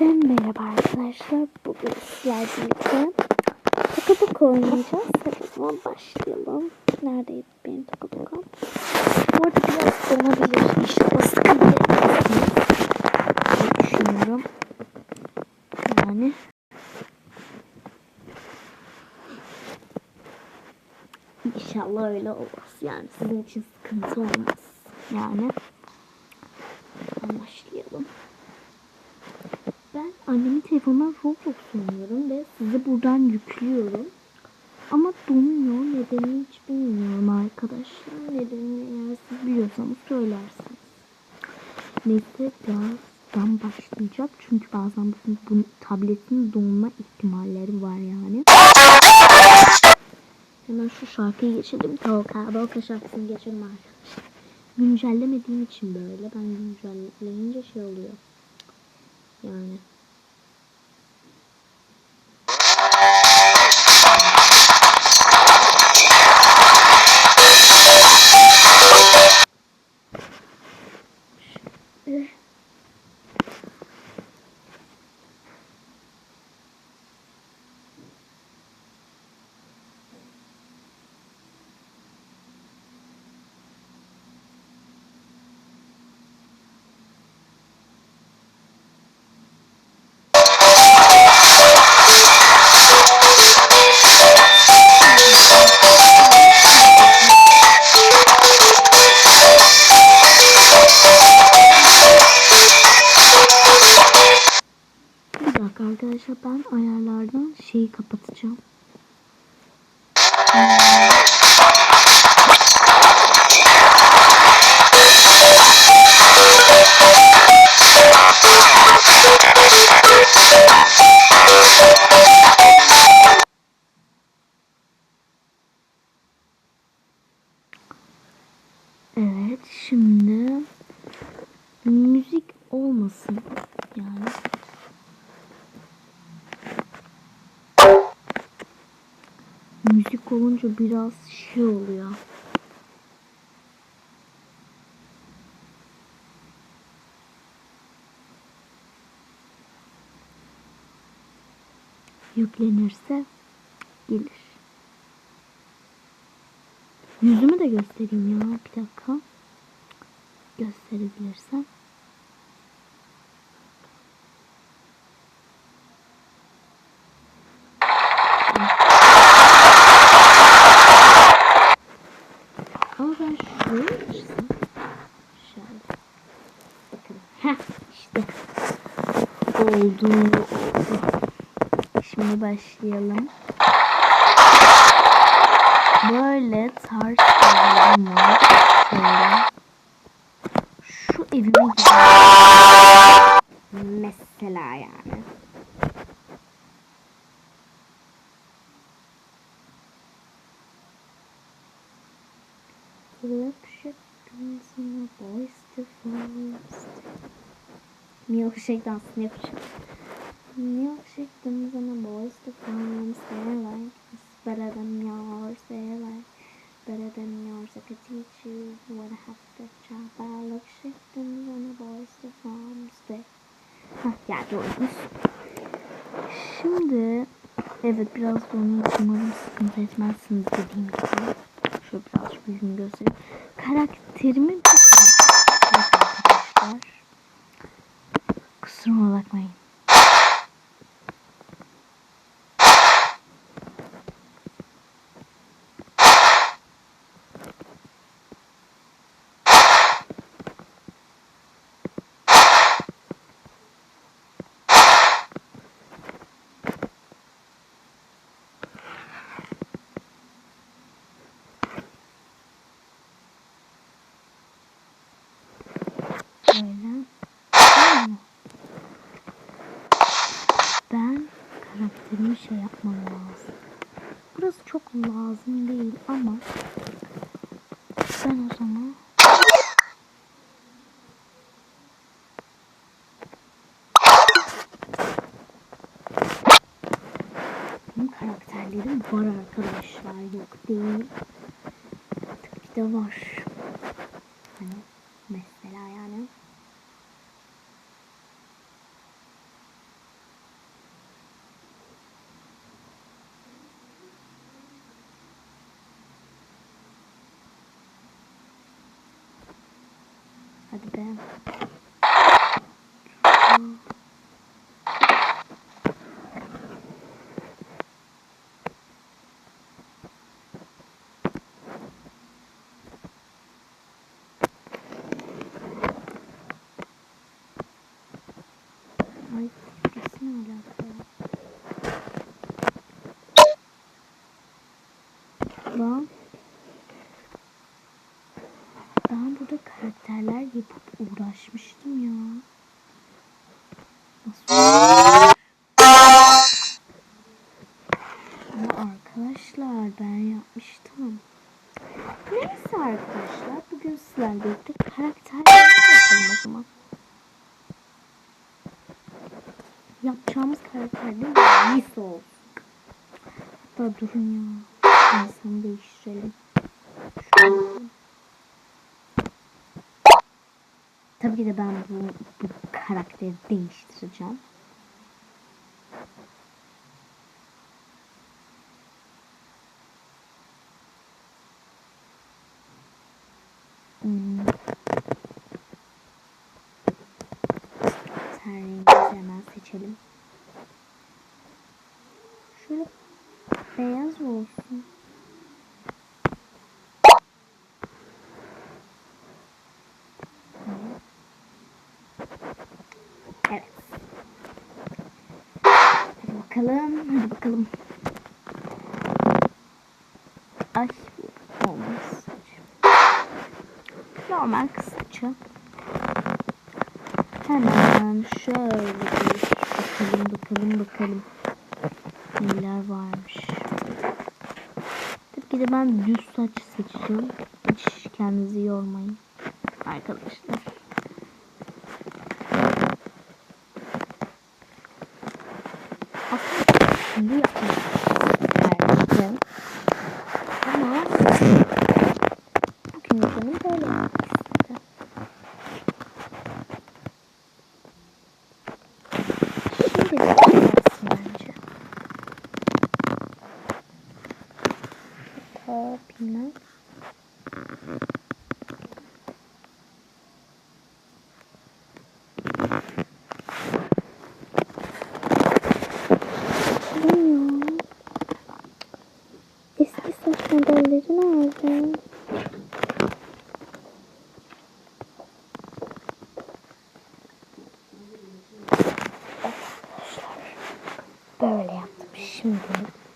Herkese merhaba arkadaşlar. Bugün sizlerle birlikte Tokadoka oynayacağız. Hadi o zaman başlayalım. Neredeydi benim Tokadoka? Bu arada biraz donabilir. İnşallah sıkıntı etmezsiniz. diye düşünüyorum. Yani. İnşallah öyle olmaz. Yani sizin için sıkıntı olmaz. Yani. Başlayalım. Ben annemin telefonundan Roblox oynuyorum ve sizi buradan yüklüyorum. Ama donuyor. Nedenini hiç bilmiyorum arkadaşlar. Nedenini eğer siz biliyorsanız söylersiniz. Neyse birazdan başlayacak. Çünkü bazen bu, bu tabletin donma ihtimalleri var yani. Hemen şu şarkıyı geçelim. Toka Boka şarkısını geçelim arkadaşlar. Güncellemediğim için böyle. Ben güncelleyince şey oluyor. Yani. Dakika arkadaşlar ben ayarlardan şeyi kapatacağım. Evet şimdi müzik olmasın yani. Müzik olunca biraz şey oluyor. Yüklenirse gelir. Yüzümü de göstereyim ya. Bir dakika. Gösterebilirsem. Ama ben şuraya açsam. Şöyle. Bakın. Heh işte. Oldu. Şimdi başlayalım. Böyle tarz evlerim var. Şöyle. Şu evime gidelim. Mesela yani. Milkshake dance in a boys to forest. Milkshake dansını yapacağım. Milkshake dance in a boys to forest. Their life is better than yours. Their life better than yours. I could teach you what I have to job. I milkshake dance in a boys to forest. Hah geldi oyunumuz. Şimdi evet biraz donuyor. Umarım sıkıntı etmezsiniz dediğim gibi. Şöyle biraz yüzünü göstereyim. Karakterimi çok Oh, bakmayın. Mm. Karakterimi şey yapmam lazım. Burası çok lazım değil ama ben o zaman karakterlerim var arkadaşlar yok değil. Tabii ki de var. Hani mesela yani Hadi be. Ay burası ne alaka ya? Lan. Ben burada karakterler yapıp uğraşmıştım ya. Nasıl arkadaşlar ben yapmıştım. Neyse arkadaşlar bugün sizlerle birlikte karakterler yapalım o zaman. Yapacağımız karakter de Lisa olsun. Hatta durun ya. Tabii ki de ben bu, bu karakteri değiştireceğim. Hmm. Rengimizi hemen seçelim. Şöyle beyaz olsun. Evet. Bakalım. Hadi bakalım. Ay olmaz. Normal kısaca. Hemen şöyle bir bakalım bakalım bakalım. Neler varmış. Tabii ki de ben düz saç seçeceğim. Hiç kendinizi yormayın. Arkadaşlar. Aslında şimdi yapmak isterdim. Ama bugün canım böyle yapmak istedi. Şimdi de yaparsın bence. Hatta bilmem. Bilmiyorum. Eski saç modelleri nerede? Böyle yaptım. Şimdi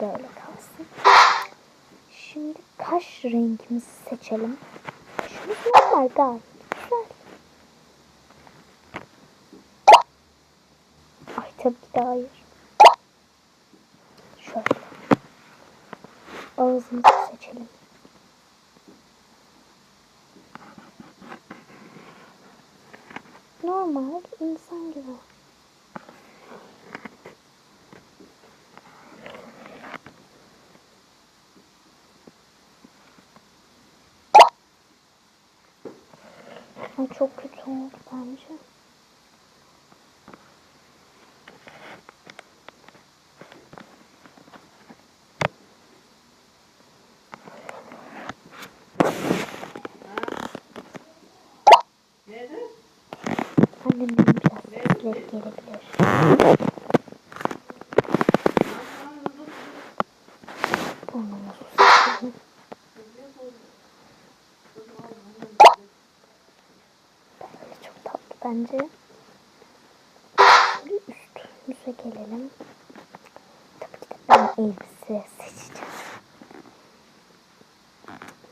böyle kalsın. Şimdi kaş rengimizi seçelim. Kaşımız normal gayet güzel. Ay tabii ki de hayır. Şöyle. Ağzımızı seçelim. Normal insan gibi. Ay çok kötü oldu bence. Annemden biraz sesler gelebilir. Burnumuzu sıkalım. Böyle bence. Şimdi üstümüze gelelim. Tabii ki de ben elbise seçeceğim.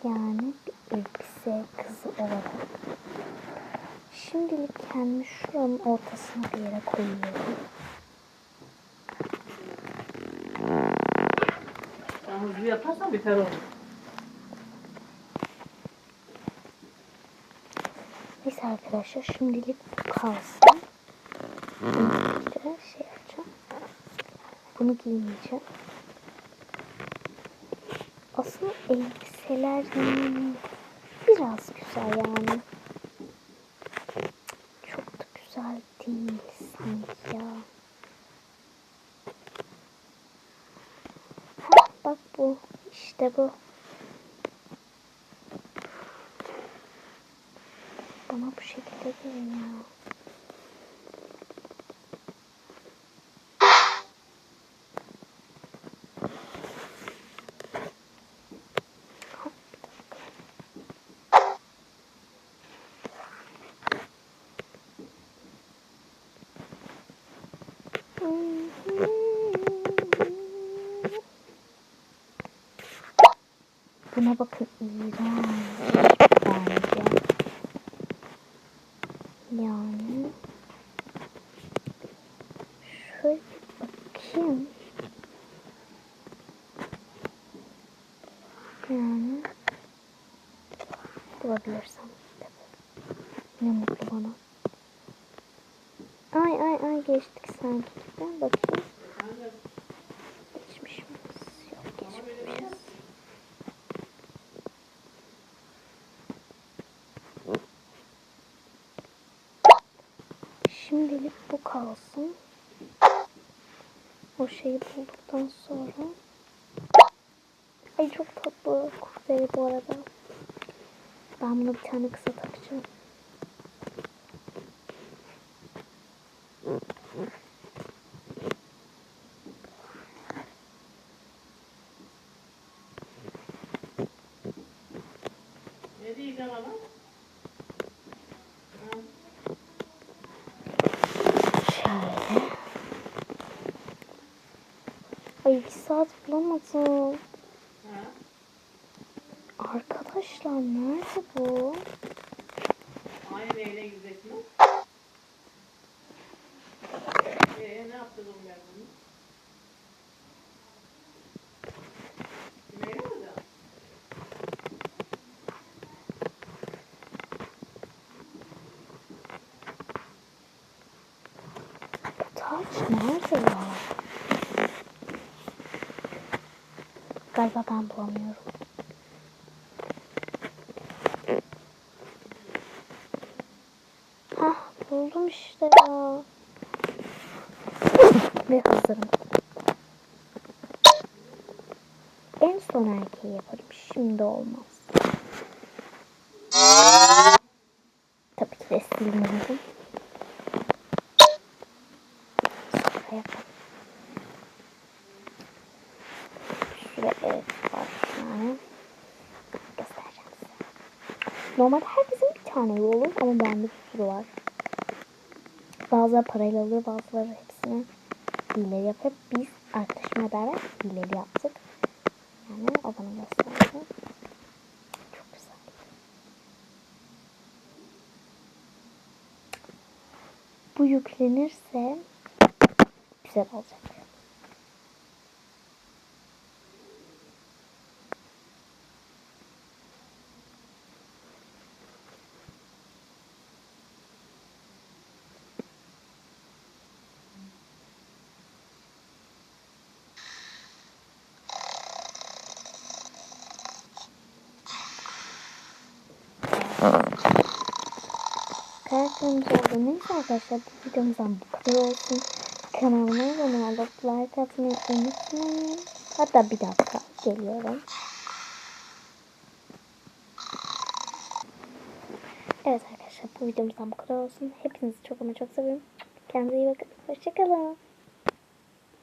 Yani bir elbise kızı olarak. Şimdilik kendimi şuranın ortasına bir yere koyuyorum. Sen hızlı yaparsan biter olur. Neyse arkadaşlar şimdilik bu kalsın. De şey yapacağım. Bunu giymeyeceğim. Aslında elbiseler biraz güzel yani. Çok da güzel değil sanki ya. Ha, bak bu. işte bu. Bana bu şekilde ediyorum ya. Buna bakın iğrenç bence. Yani şöyle bir bakayım. Yani bulabilirsem tabii. Ne mutlu bana. Ay ay geçtik sanki. Ben bakayım. Geçmiş miyiz? Yok geçmemişiz. Şimdilik bu kalsın. O şeyi bulduktan sonra. Ay çok tatlı kurdele bu arada. Ben bunu bir tane kısa takacağım. Ne diyeceğim ama? Ha, Şöyle. Ay bir saat bulamadım. Arkadaşlar nerede bu? Aynı neyle gidecek mi? Ee, ne yaptın ben bunu? Yapacağım? Bu taç nerede ya? Galiba ben bulamıyorum. Hah buldum işte ya. Ve hazırım. En son erkeği yaparım. Şimdi olmaz. Tabii ki de silmiyorum. Sonra yapalım. Şurada evet var bir tane. Göstereceğim size. Normalde herkesin bir tane yolu olur ama bende bir sürü var. Bazıları parayla alıyor, bazıları hepsini hileli yapıyor. Biz arkadaşımla beraber hileli yaptık. Yani o bana gösterdi. Çok güzel. Bu yüklenirse güzel olacak. Karakterimiz oldu. Neyse arkadaşlar bu videomuzdan bu kadar olsun. Kanalıma abone olup like atmayı unutmayın. Hatta bir dakika geliyorum. Evet arkadaşlar bu videomuzdan bu kadar olsun. Hepinizi çok ama çok seviyorum. Kendinize iyi bakın. Hoşçakalın.